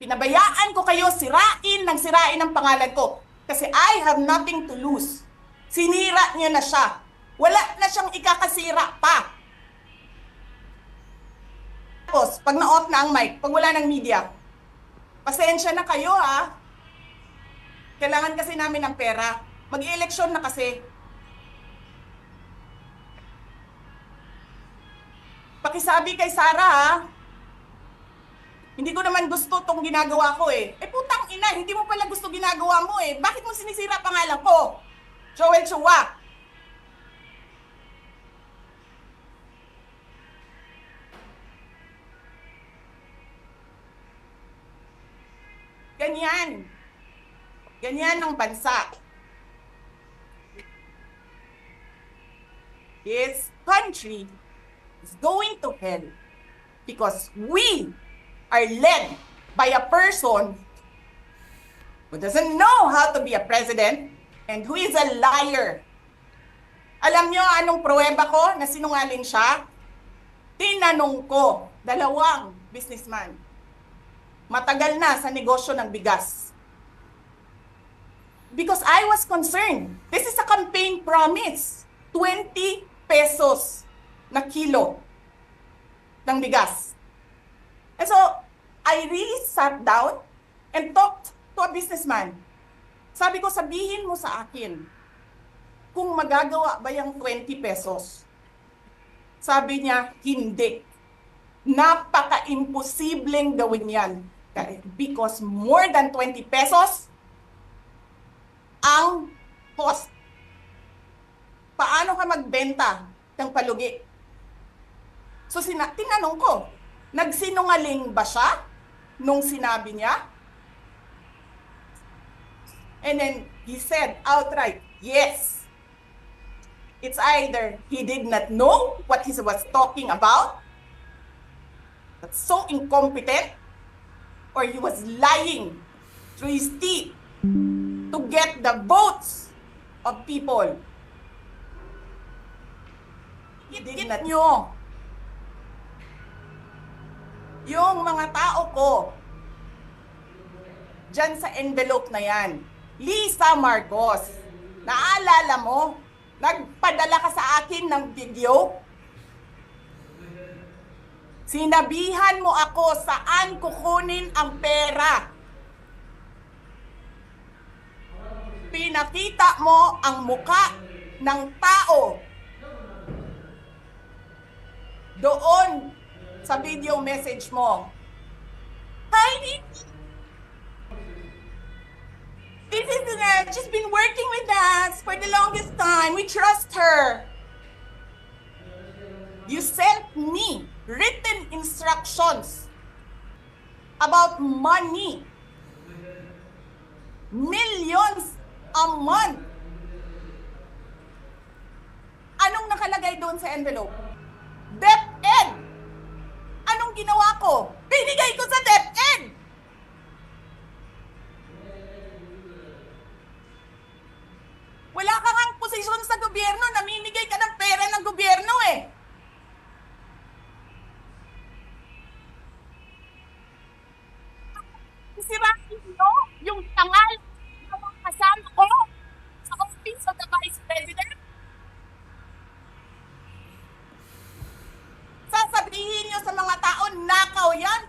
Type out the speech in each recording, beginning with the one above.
Pinabayaan ko kayo sirain ng sirain ang pangalan ko. Kasi I have nothing to lose. Sinira niya na siya. Wala na siyang ikakasira pa. Tapos, pag na-off na ang mic, pag wala ng media, pasensya na kayo ha. Kailangan kasi namin ng pera. Mag-eleksyon na kasi. Pakisabi kay Sara ha. Hindi ko naman gusto tong ginagawa ko eh. Eh putang ina, hindi mo pala gusto ginagawa mo eh. Bakit mo sinisira pangalan ko? Joel Chua. Ganyan. Ganyan ang bansa. This country is going to hell because we are led by a person who doesn't know how to be a president and who is a liar. Alam nyo anong pruweba ko na sinungaling siya? Tinanong ko, dalawang businessman. Matagal na sa negosyo ng bigas. Because I was concerned. This is a campaign promise. 20 pesos na kilo ng bigas. And so, I really sat down and talked to a businessman. Sabi ko, sabihin mo sa akin, kung magagawa ba yung 20 pesos? Sabi niya, hindi. Napaka-imposibleng gawin yan. Because more than 20 pesos ang cost. Paano ka magbenta ng palugi? So, sina- tinanong ko, nagsinungaling ba siya nung sinabi niya? And then he said outright, yes. It's either he did not know what he was talking about, that's so incompetent, or he was lying through his teeth to get the votes of people. Git-git nyo. Yung mga tao ko, dyan sa envelope na yan, Lisa Marcos, naalala mo, nagpadala ka sa akin ng video? Sinabihan mo ako saan kukunin ang pera. Pinakita mo ang muka ng tao. Doon sa video message mo. Hi! This is uh, she's been working with us for the longest time. We trust her. You sent me written instructions about money. Millions a month. Anong nakalagay doon sa envelope? Ginawa ko? Binigay ko sa DepEd. Wala ka ngang posisyon sa gobyerno, namimigay ka ng pera ng gobyerno eh. Sirain mo yung tangal ng mga kasama ko sa Office of the Vice President. Sasabihin nyo sa mga tao, nakaw yan,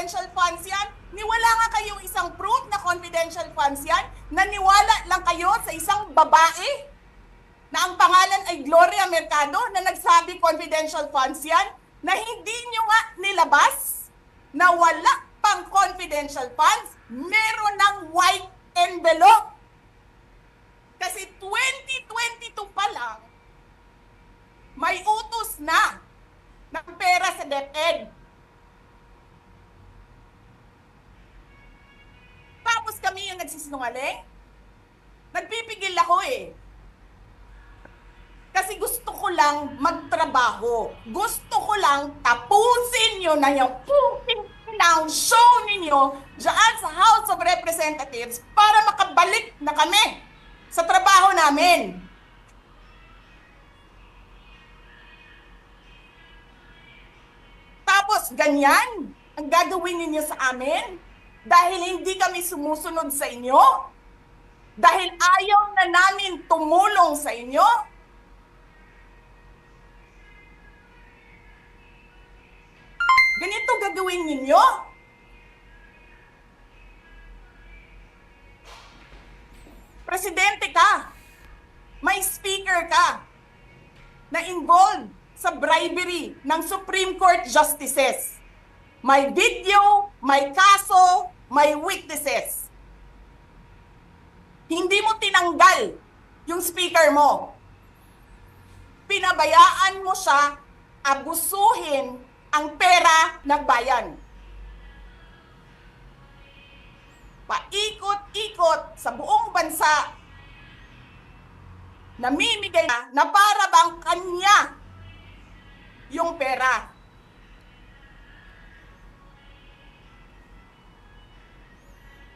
confidential funds yan. Niwala nga kayong isang proof na confidential funds yan. Naniwala lang kayo sa isang babae na ang pangalan ay Gloria Mercado na nagsabi confidential funds yan na hindi nyo nga nilabas na wala pang confidential funds, meron ng white envelope. Kasi 2022 pa lang, may utos na ng pera sa DepEd. Kami yung nagsisinungaling? Nagpipigil ako eh. Kasi gusto ko lang magtrabaho. Gusto ko lang tapusin nyo na yung puting ng show ninyo dyan sa House of Representatives para makabalik na kami sa trabaho namin. Tapos ganyan ang gagawin ninyo sa amin? Dahil hindi kami sumusunod sa inyo? Dahil ayaw na namin tumulong sa inyo? Ganito gagawin ninyo? Presidente ka, may speaker ka, na involved sa bribery ng Supreme Court justices. May video, may kaso, may witnesses. Hindi mo tinanggal yung speaker mo. Pinabayaan mo siya abusuhin ang pera ng bayan. Paikot-ikot sa buong bansa namimigay na, na para bang kanya yung pera.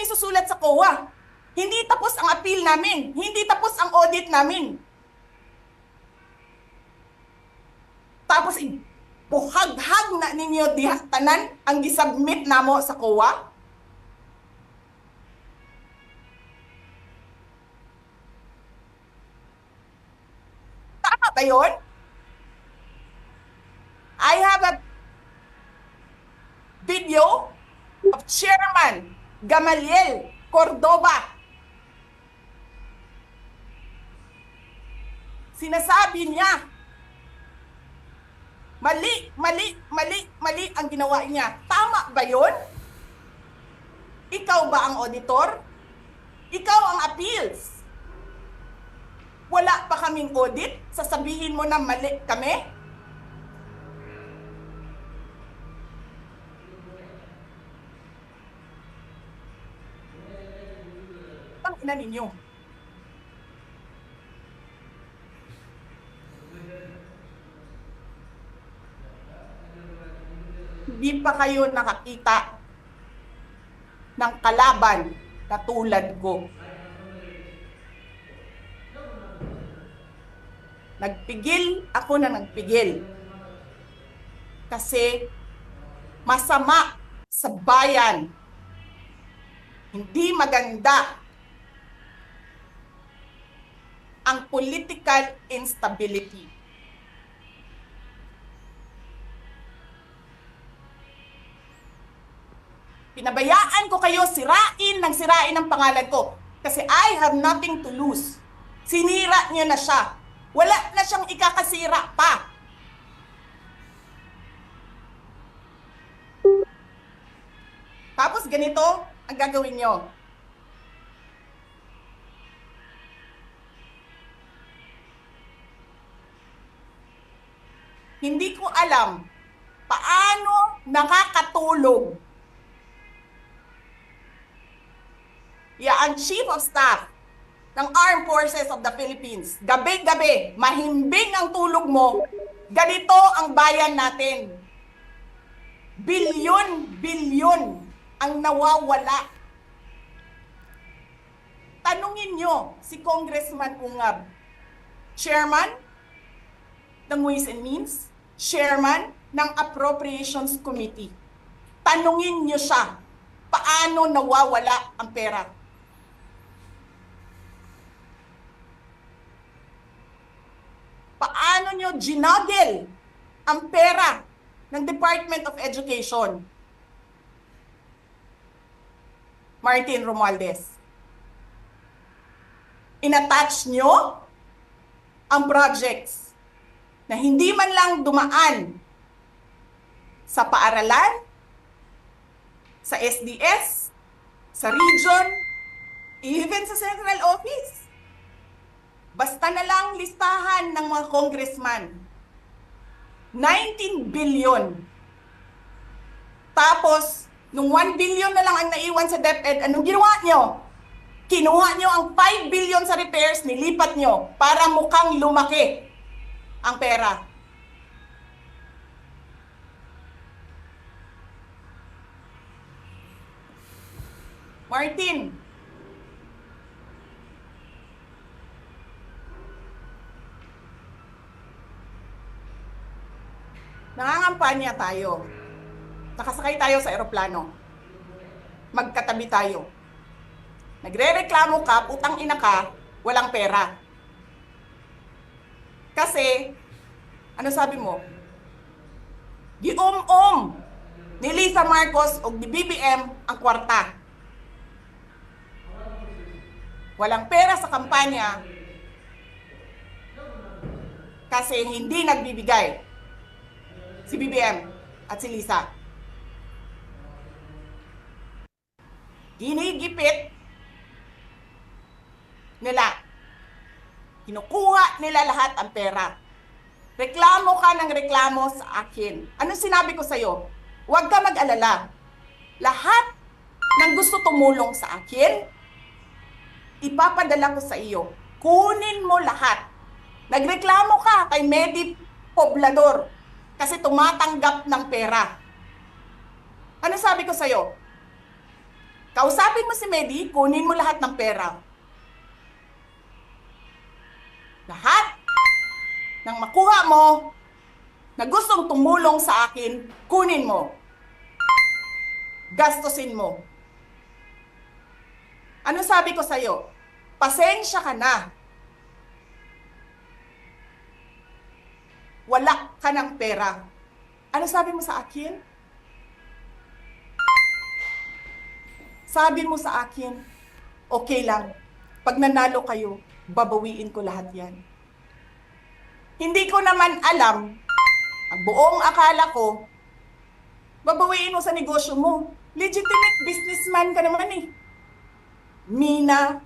kami sa COA? Hindi tapos ang appeal namin. Hindi tapos ang audit namin. Tapos buhaghag na ninyo diha tanan ang gisubmit namo sa COA? Tama ba yun? I have a video of Chairman Gamaliel Cordoba. Sinasabi niya, mali, mali, mali, mali ang ginawa niya. Tama ba yun? Ikaw ba ang auditor? Ikaw ang appeals? Wala pa kaming audit? Sasabihin mo na mali kami? Ang ina ninyo. Hindi pa kayo nakakita ng kalaban na tulad ko. Nagpigil ako na nagpigil. Kasi masama sa bayan. Hindi maganda ang political instability. Pinabayaan ko kayo sirain ng sirain ang pangalan ko. Kasi I have nothing to lose. Sinira niyo na siya. Wala na siyang ikakasira pa. Tapos ganito ang gagawin niyo. Hindi ko alam paano nakakatulog ya ang Chief of Staff ng Armed Forces of the Philippines. Gabi-gabi, mahimbing ang tulog mo. Ganito ang bayan natin. Bilyon, bilyon ang nawawala. tanungin nyo si Congressman Ungab, chairman ng Ways and Means, chairman ng Appropriations Committee. Tanungin nyo siya, paano nawawala ang pera? Paano nyo ginagel ang pera ng Department of Education? Martin Romualdez. Inattach nyo ang projects na hindi man lang dumaan sa paaralan, sa SDS, sa region, even sa central office. Basta na lang listahan ng mga congressman. 19 billion. Tapos, nung 1 billion na lang ang naiwan sa DepEd, anong ginawa nyo? Kinuha nyo ang 5 billion sa repairs, nilipat nyo para mukhang lumaki ang pera. Martin, nangangampanya tayo. Nakasakay tayo sa eroplano. Magkatabi tayo. Nagre-reklamo ka, putang ina ka, walang pera. Kasi, ano sabi mo? Gium-um ni Lisa Marcos o ni BBM ang kwarta. Walang pera sa kampanya kasi hindi nagbibigay si BBM at si Lisa. Ginigipit nila. Kinukuha nila lahat ang pera. Reklamo ka ng reklamo sa akin. Ano sinabi ko sa'yo? Huwag ka mag-alala. Lahat ng gusto tumulong sa akin, ipapadala ko sa iyo. Kunin mo lahat. Nagreklamo ka kay Medi Poblador kasi tumatanggap ng pera. Ano sabi ko sa'yo? Kausapin mo si Medi, kunin mo lahat ng pera. Lahat ng makuha mo na gustong tumulong sa akin, kunin mo. Gastusin mo. Ano sabi ko sa'yo? Pasensya ka na. Wala ka ng pera. Ano sabi mo sa akin? Sabi mo sa akin, okay lang. Pag nanalo kayo, babawiin ko lahat yan. Hindi ko naman alam, ang buong akala ko, babawiin mo sa negosyo mo. Legitimate businessman ka naman eh. Mina,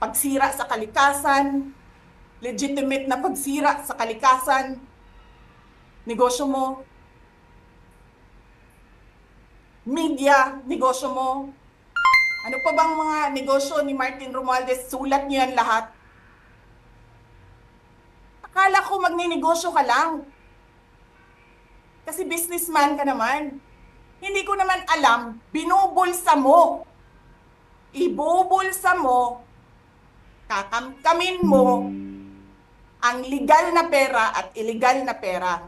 pagsira sa kalikasan, legitimate na pagsira sa kalikasan, negosyo mo, media, negosyo mo, ano pa bang mga negosyo ni Martin Romualdez, sulat niyo yan lahat. Akala ko magninegosyo ka lang. Kasi businessman ka naman. Hindi ko naman alam, binubulsa mo. Ibubulsa mo, kakamkamin mo, ang legal na pera at illegal na pera.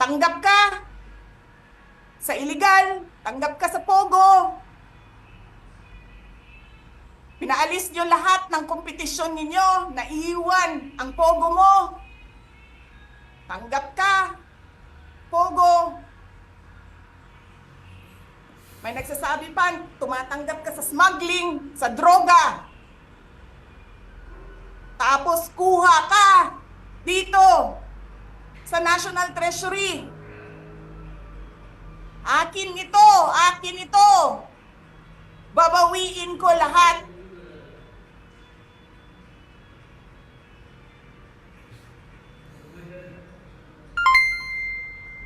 Tanggap ka sa illegal, tanggap ka sa pogo. Pinaalis nyo lahat ng kompetisyon ninyo, naiiwan ang pogo mo. Tanggap ka, pogo. May nagsasabi pa, tumatanggap ka sa smuggling, sa droga. Tapos kuha ka dito sa National Treasury. Akin ito, akin ito. Babawiin ko lahat.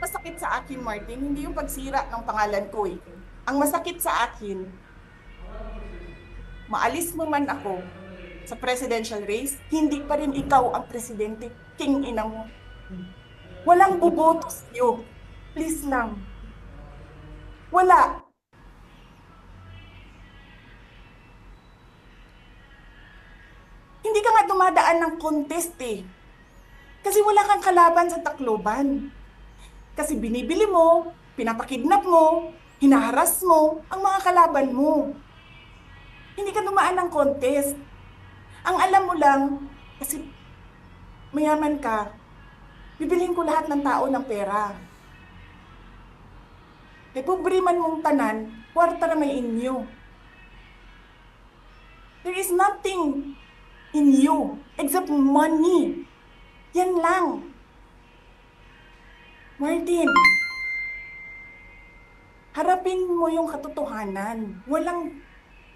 Masakit sa akin, Martin, hindi yung pagsira ng pangalan ko eh. Ang masakit sa akin, maalis mo man ako sa presidential race, hindi pa rin ikaw ang presidente, king ina mo. Walang boboto sa'yo. Please lang. Wala. Hindi ka nga dumadaan ng contest eh. Kasi wala kang kalaban sa Tacloban. Kasi binibili mo, pinapakidnap mo, hinaharas mo ang mga kalaban mo. Hindi ka dumaan ng contest. Ang alam mo lang, kasi mayaman ka, bibilihin ko lahat ng tao ng pera. E pobre mong tanan, kwarta na may inyo. There is nothing in you except money. Yan lang. Martin, harapin mo yung katotohanan. Walang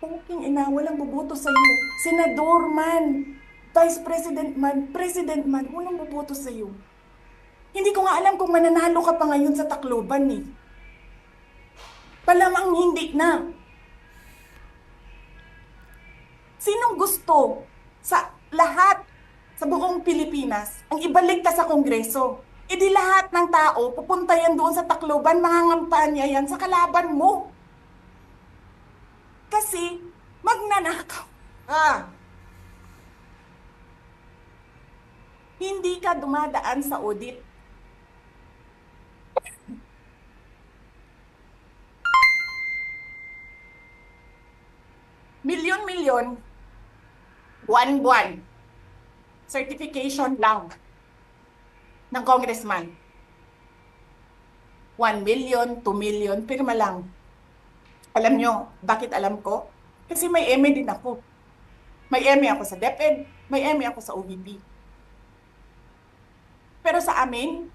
puking ina, walang bubuto sa'yo. Senador man, Vice President man, President man, walang bubuto sa'yo. Hindi ko nga alam kung mananalo ka pa ngayon sa Tacloban eh. Palamang hindi na. Sinong gusto sa lahat sa buong Pilipinas ang ibalik ka sa Kongreso? E di lahat ng tao pupunta yan doon sa Tacloban, mangangampanya yan sa kalaban mo. Kasi magnanakaw. Ah. Hindi ka dumadaan sa audit. Milyon-milyon, buwan-buwan, certification lang ng congressman. 1 million, 2 million, pirma lang. Alam nyo, bakit alam ko? Kasi may MA din ako. May MA ako sa DepEd, may MA ako sa OVP. Pero sa amin,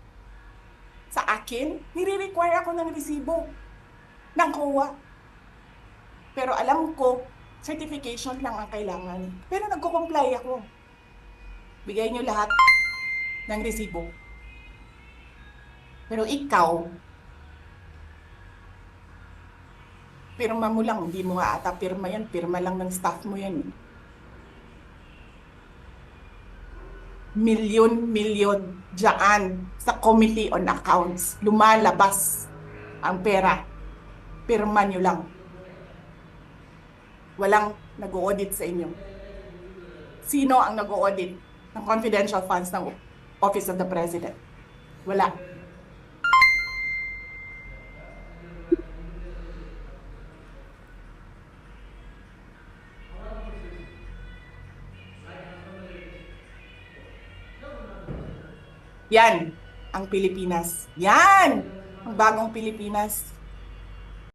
sa akin, nire-require ako ng resibo ng COA. Pero alam ko, certification lang ang kailangan. Pero nagko-comply ako. Bigay nyo lahat ng resibo. Pero ikaw, pirma mo lang, hindi mo nga ata pirma yan, pirma lang ng staff mo yan. Milyon-milyon dyan sa Committee on Accounts. Lumalabas ang pera. Pirma nyo lang. Walang nag-audit sa inyo. Sino ang nag-audit ng confidential funds ng Office of the President? Wala. Yan ang Pilipinas. Yan ang bagong Pilipinas.